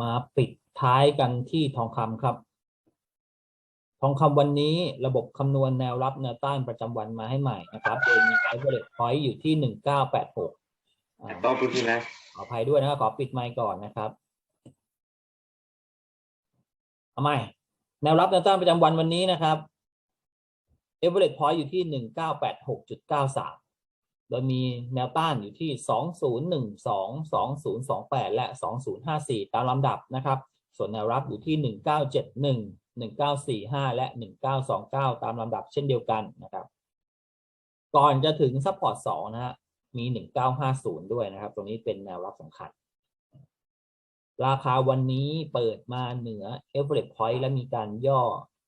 มาปิดท้ายกันที่ทองคำครับ ทองคำวันนี้ระบบคำนวณแนวรับแนวต้านประจำวันมาให้ใหม่นะครับ โดยมี average point อยู่ที่หนึ่งเก้าแปดหกก็พูดที่นะขออภัยด้วยนะครับขอปิดไมค์ก่อนนะครับเอาใหม่แนวรับแนวต้านประจำวันวันนี้นะครับ average point อยู่ที่หนึ่งเก้าแปดหกจุดเก้าสาม โดยมีแนวต้านอยู่ที่สองศูนย์หนึ่งสองสองศูนย์สองแปดและสองศูนย์ห้าสี่ตามลำดับนะครับ ส่วนแนวรับอยู่ที่หนึ่งเก้าเจ็ดหนึ่งหนึ่งเก้าสี่ห้าและหนึ่งเก้าสองเก้าตามลำดับเช่นเดียวกันนะครับ ก่อนจะถึงซัพพอร์ตสองนะฮะ มีหนึ่งเก้าห้าศูนย์ด้วยนะครับ ตรงนี้เป็นแนวรับสำคัญ ราคาวันนี้เปิดมาเหนือ average point และมีการย่อ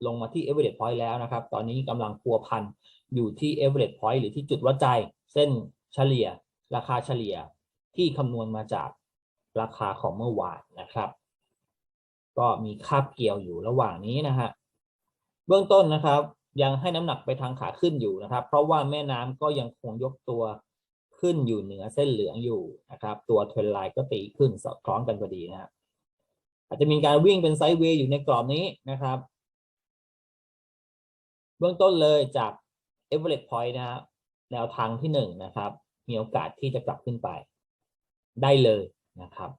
ลงมาที่ average point แล้วนะครับ ตอนนี้กำลังพัวพันอยู่ที่ average point หรือที่จุดวัดใจ เส้นเฉลี่ย ราคาเฉลี่ยที่คำนวณมาจากราคาของเมื่อวานนะครับ ก็มีคาบเกี่ยวอยู่ระหว่างนี้นะฮะเบื้องต้นนะครับ ยังให้น้ำหนักไปทางขาขึ้นอยู่นะครับ เพราะว่าแม่น้ำก็ยังคงยกตัวขึ้นอยู่เหนือเส้นเหลืองอยู่นะครับ ตัวเทรนไลน์ก็ตีขึ้นสอดคล้องกันพอดีนะครับอาจจะมีการวิ่งเป็นไซด์เวย์อยู่ในกรอบนี้นะครับ เบื้องต้นเลยจาก average point นะครับแนวทางที่หนึ่งนะครับ มีโอกาสที่จะกลับขึ้นไป ได้เลยนะครับ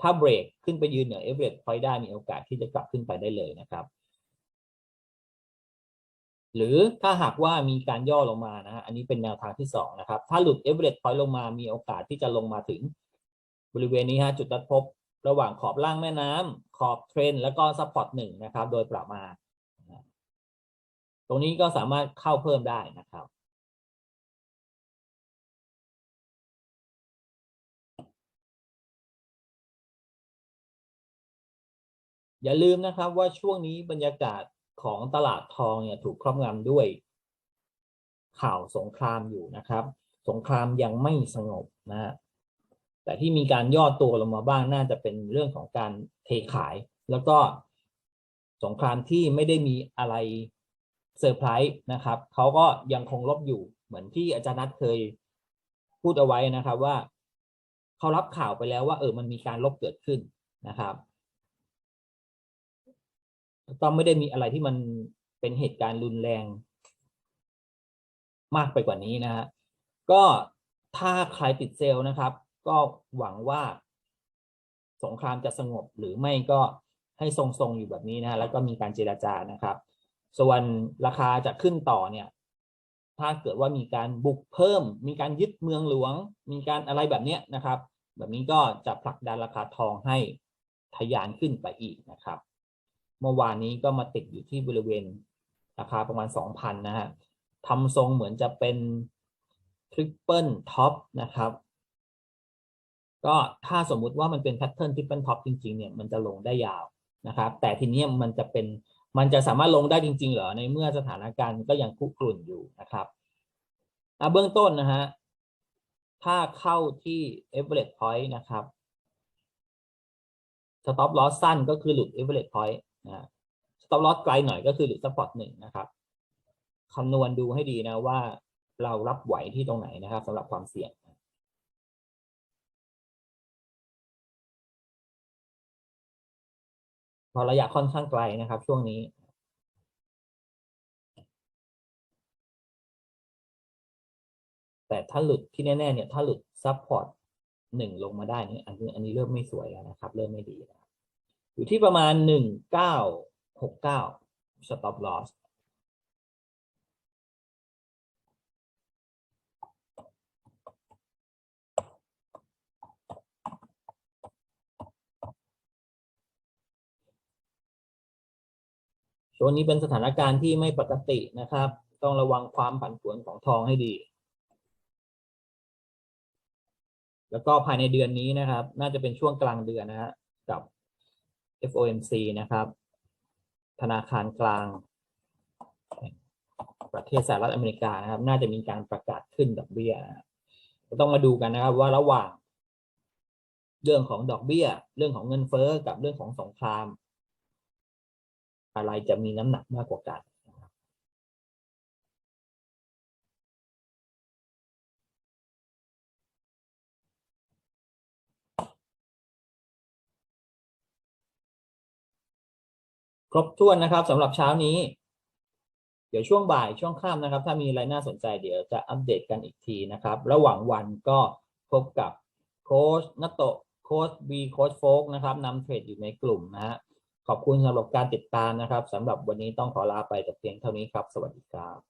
ถ้าเบรกขึ้นไปยืนเหนือ average point ได้มีโอกาสที่จะกลับขึ้นไปได้เลยนะครับ หรือถ้าหากว่ามีการย่อลงมานะฮะอันนี้เป็นแนวทางที่สองนะครับ ถ้าหลุด average point ลงมามีโอกาสที่จะลงมาถึงบริเวณนี้ฮะจุดนัดพบระหว่างขอบล่างแม่น้ำขอบเทรน แล้วก็ซัพพอร์ตหนึ่งนะครับ โดยประมาณ ตรงนี้ก็สามารถเข้าเพิ่มได้นะครับ อย่าลืมนะครับว่าช่วงนี้บรรยากาศของตลาดทองเนี่ยถูกครอบงำด้วย ข่าวสงครามอยู่นะครับ สงครามยังไม่สงบนะฮะแต่ที่มีการย่อตัวลงมาบ้างน่าจะเป็นเรื่องของการเทขาย แล้วก็สงครามที่ไม่ได้มีอะไร เซอร์ไพรส์นะครับเขาก็ยังคงลบอยู่เหมือนที่อาจารย์นัทเคยพูดเอาไว้นะครับว่าเขารับข่าวไปแล้วว่าเออมันมีการลบเกิดขึ้นนะครับก็ไม่ได้มีอะไรที่มันเป็นเหตุการณ์รุนแรง มากไปกว่านี้นะฮะก็ถ้าใครติดเซลล์นะครับ ก็หวังว่าสงครามจะสงบหรือไม่ก็ให้ทรงๆอยู่แบบนี้นะฮะแล้วก็มีการเจราจานะครับ ส่วนราคาจะขึ้นต่อเนี่ย ถ้าเกิดว่ามีการบุกเพิ่ม มีการยึดเมืองหลวง มีการอะไรแบบเนี้ยนะครับ แบบนี้ก็จะผลักดันราคาทองให้ทะยานขึ้นไปอีกนะครับ เมื่อวานนี้ก็มาติดอยู่ที่บริเวณราคาประมาณ 2,000 นะฮะทำทรงเหมือนจะเป็นทริปเปิลท็อปนะครับก็ถ้าสมมุติว่ามันเป็นแพทเทิร์นทริปเปิลท็อปจริงๆเนี่ยมันจะลงได้ยาวนะครับ แต่ทีนี้มันจะเป็น มันจะสามารถลงได้จริง ๆ เหรอในเมื่อสถานการณ์ก็ยังคุกรุ่นอยู่นะครับเบื้องต้นนะฮะถ้าเข้าที่ average point นะครับ stop loss สั้นก็คือหลุด average point นะ stop loss ไกลหน่อยก็คือหลุด support หนึ่งนะครับคำนวณดูให้ดีนะว่าเรารับไหวที่ตรงไหนนะครับสำหรับความเสี่ยง ระยะค่อนข้างไกลนะครับ ช่วงนี้แต่ถ้าหลุดที่แน่ๆเนี่ยถ้าหลุดซับพอร์ตหนึ่งลงมาได้นี่อันนี้อันนี้เริ่มไม่สวยแล้วนะครับ เริ่มไม่ดีแล้วอยู่ที่ประมาณหนึ่งเก้าหกเก้าสต็อปลอส ช่วงนี้เป็นสถานการณ์ที่ไม่ปกตินะครับ ต้องระวังความผันผวนของทองให้ดี แล้วก็ภายในเดือนนี้นะครับ น่าจะเป็นช่วงกลางเดือนนะฮะกับ FOMC นะครับ ธนาคารกลาง ประเทศสหรัฐอเมริกานะครับ น่าจะมีการประกาศขึ้นดอกเบี้ยก็ต้องมาดูกันนะครับ ว่าระหว่าง เรื่องของดอกเบี้ย เรื่องของเงินเฟ้อกับเรื่องของสงคราม อะไรจะมีน้ำหนักมากกว่ากันครบถ้วนนะครับสำหรับเช้านี้ เดี๋ยวช่วงบ่ายช่วงค่ำนะครับ ถ้ามีอะไรน่าสนใจเดี๋ยวจะอัปเดตกันอีกทีนะครับ ระหว่างวันก็พบกับโค้ชนัตโตโค้ชบีโค้ชโฟกนะครับนำเทรดอยู่ในกลุ่มนะฮะ ขอบคุณสำหรับการติดตามนะครับสำหรับวันนี้ต้องขอลาไปแต่เพียงเท่านี้ครับ สวัสดีครับ